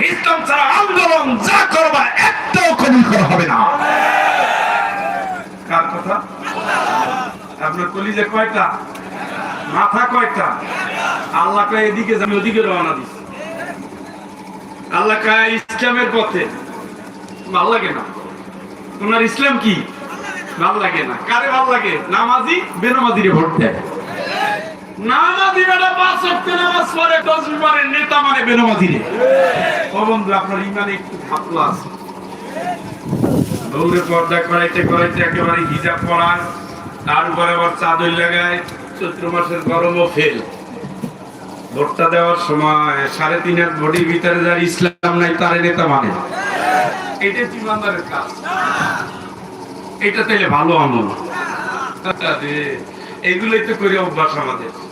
ইসলাম ছাড়া আন্দোলন যা করবা একটাও কবুল করা হবে না। কার কথা? আপনার কলিজে কয়টা? মাথা কয়টা? আল্লাহ এদিকে যাবে ওদিকে রওনা আল্লাহ কয়, ইসলামের পথে। ভালো লাগে না। তোমার ইসলাম কি? ভালো লাগে না। কারে ভালো লাগে? নামাজি, বেনামাজিরে ভোট দেয়। মানে ভোটটা দেওয়ার সময় সাড়ে তিন হাত ভোটের ভিতরে যার ইসলাম নাই তার নেতা মানে। এটা ইমানদারের কাজ। এটা তাইলে ভালো আমল। আরে, এগুলোই তো করে অভ্যাস আমাদের।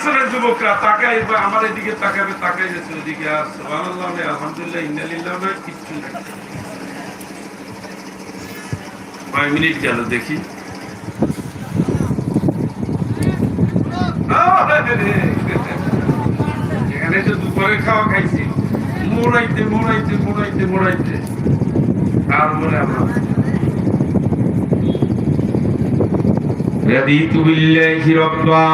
পিছনের যুবকরা তাকাই বা আমার এদিকে তাকাবে তাকাই যাচ্ছে ওদিকে আর সুবহানাল্লাহ নেই, আলহামদুলিল্লাহ ইন্নালিল্লাহ নয় কিচ্ছু নাই কয় মিনিট গেল দেখি এখানে তো দুপুরে খাওয়া খাইছি মোড়াইতে মোড়াইতে মোড়াইতে মোড়াইতে তারপরে আমরা رضيت بالله ربا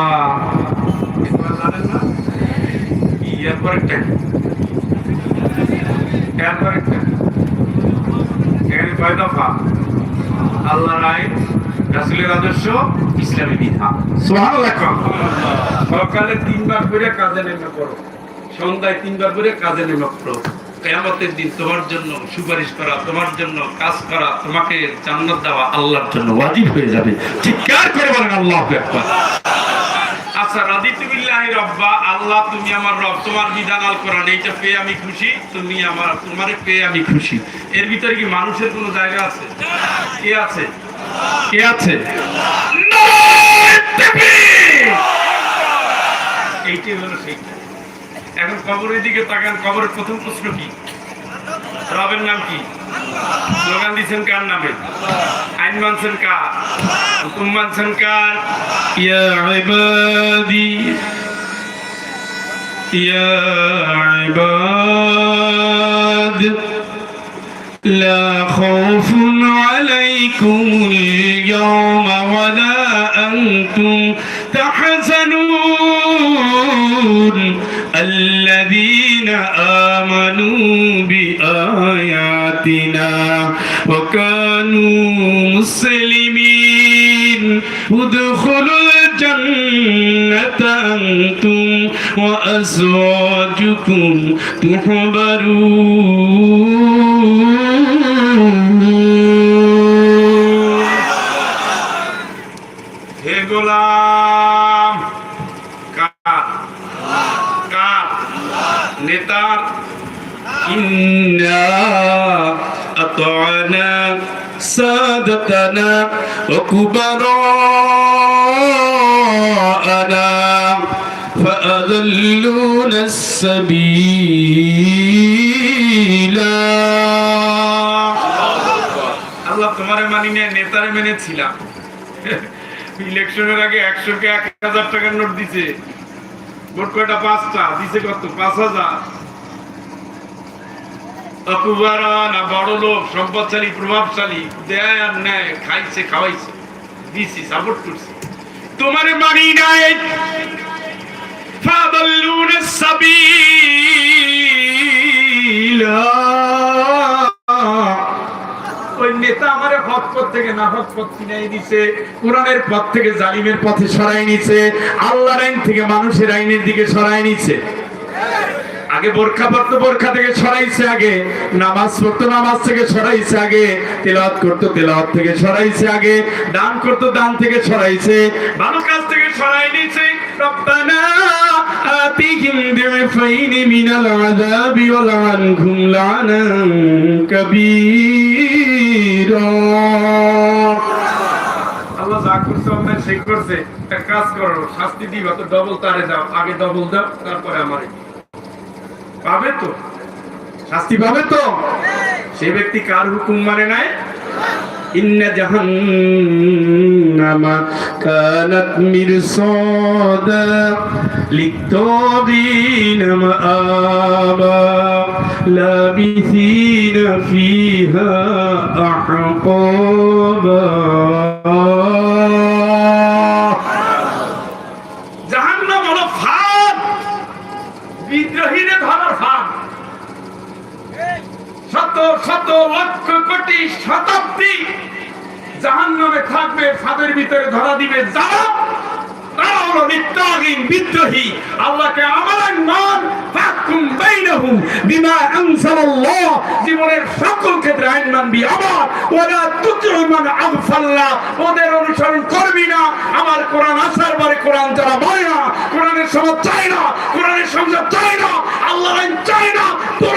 এখানে কয় দফা? আল্লাহর আইন রাসূলের আদর্শ ইসলামী বিধান। সকালে তিনবার করে কাজে নেমে পড়ো। সন্ধ্যায় তিনবার করে কাজে নেমে পড়ো। কেয়ামতের দিন তোমার জন্য সুপারিশ করা তোমার জন্য কাজ করা তোমাকে জান্নাত দেওয়া আল্লাহর জন্য ওয়াজিব হয়ে যাবে। চিৎকার করে বলেন আল্লাহু আকবার। আচ্ছা রাদিতু বিল্লাহি রব্বা, আল্লাহ, তুমি আমার রব, তোমার বিধান আল কোরআন, এইটা পেয়ে আমি খুশি, তুমি আমার, তোমারে পেয়ে আমি খুশি। এর ভিতরে কি মানুষের কোনো জায়গা আছে? কে আছে? কে আছে? এইটাই হলো সেইটা এখন কবরের দিকে তাকান, কবরের প্রথম প্রশ্ন কি? রবের নাম কি? স্লোগান দিচ্ছেন কার নামে আইন মানছেন কার হুকুম মানছেন কার ইয়া ইবাদি ইয়া ইবাদ لا خوف عليكم اليوم ولا أنتم تحزنون الذين آمنوا بآياتنا وكانوا مسلمين ادخلوا الجنة أنتم وأزواجكم تحبرون হে গোলাম কার কার নেতার ইন্না আতআনা সাদাতানা ওয়া কুবারানা فأذلونا السبيل আল্লাহ তোমারে মানি নিয়ে নেতারে মেনেছিলাম ইলেকশনের আগে একশো কে এক হাজার টাকার নোট দিছে মোট কয়টা পাঁচটা দিছে কত পাঁচ হাজার অকুবারা না বড় লোক, সম্পদশালী, প্রভাবশালী, দেয় আর নেয়, খাইছে, খাওয়াইছে, দিছি সাপোর্ট তোমারে মানি নাই। সাবিলা। ওই নেতা আমারে হক পথ থেকে না হক পথ কিনাই দিছে, কোরআনের পথ থেকে জালিমের পথে সরাই নিছে, আল্লাহর আইন থেকে মানুষের আইনের দিকে সরাই নিছে। আগে বোরখা পড়তো বোরখা থেকে সরাইছে আগে নামাজ পড়তো নামাজ থেকে সরাইছে আগে তেলাওয়াত করতো তেলাওয়াত থেকে সরাইছে আগে দান করতো দান থেকে সরাইছে ভালো কাজ থেকে সরাই নিছে রব্বানা آتهم ضعفين من العذاب والعنهم لعنا كبيرا আল্লাহ যা করছে অন্যায় সেই করছে একটা কাজ করো শাস্তি দিবা তো ডবল তারে দাও আগে ডবল দাও তারপরে আমারে পাবে তো? শাস্তি পাবে তো? সে ব্যক্তি কার হুকুম মানে নাই? ইন্না জাহান্নামা ফিহা শত লক্ষ কোটি শতাব্দী জাহান্নামে থাকবে, ফাঁদের ভিতরে ধরা দিবে যারা, তারা হলো নিত্যাগীন বিদ্রোহী। আল্লাহকে আমার মান ফাকুম বাইনাহুম বিমা আনসালাল্লাহ জীবনের সকল ক্ষেত্রে আইন মানবি আবার ওরা তুতিউ মান আগফাল্লাহ ওদের অনুসরণ করবি না। আমার কোরআন আসার পরে কোরআন যারা বলে না, কোরআনের সমাজ চায় না, কোরআনের সংসার চায় না আল্লাহ চায় না, তোরা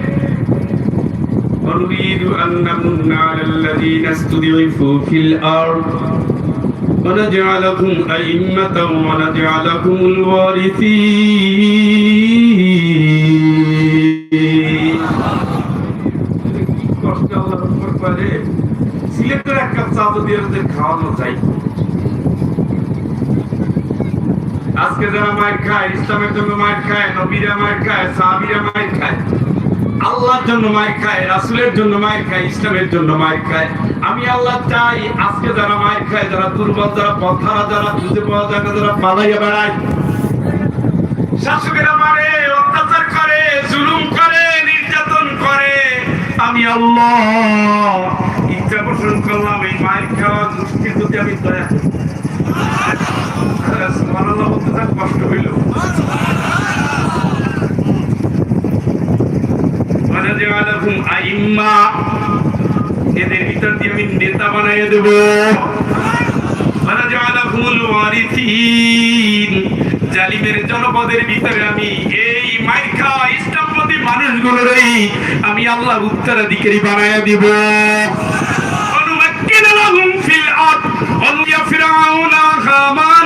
ونريد أن نمن على الذين استضعفوا في الأرض ونجعلكم أئمة ونجعلكم الوارثين কষ্ট আল্লাহর উপর করে সিলেটের এক কাপ চা যদি ওদের খাওয়ানো যায় আজকে যারা মায়ের খায় ইসলামের জন্য মায়ের খায় নবীরা মায়ের খায় সাহাবিরা মায়ের খায় আল্লাহর জন্য মায়ের খায়, রাসুলের জন্য মায়ের খায়, ইসলামের জন্য মায়ের খায়। আমি আল্লাহ চাই আজকে যারা মায়ের খায়, যারা দুর্বল, যারা পথারা যারা খুঁজে পাওয়া যায় না, যারা পালাইয়া বেড়ায়। শাসকেরা মারে, অত্যাচার করে, জুলুম করে, নির্যাতন করে। আমি আল্লাহ ইচ্ছা পোষণ করলাম, এই মায়ের খাওয়া দুষ্টির প্রতি আমি দয়া কষ্ট হইল। এবং আইম্মা, এদের ভিতর দিয়ে আমি নেতা বানাইয়ে দেব। জালিমের জনপদের ভিতরে আমি এই মাইখা ইসলামপতি মানুষগুলোরই আমি আল্লাহ উত্তরাধিকারী বানাইয়া দিব। অনুমাক্কিন লাহুম ফিল ফিরাউনা খামা।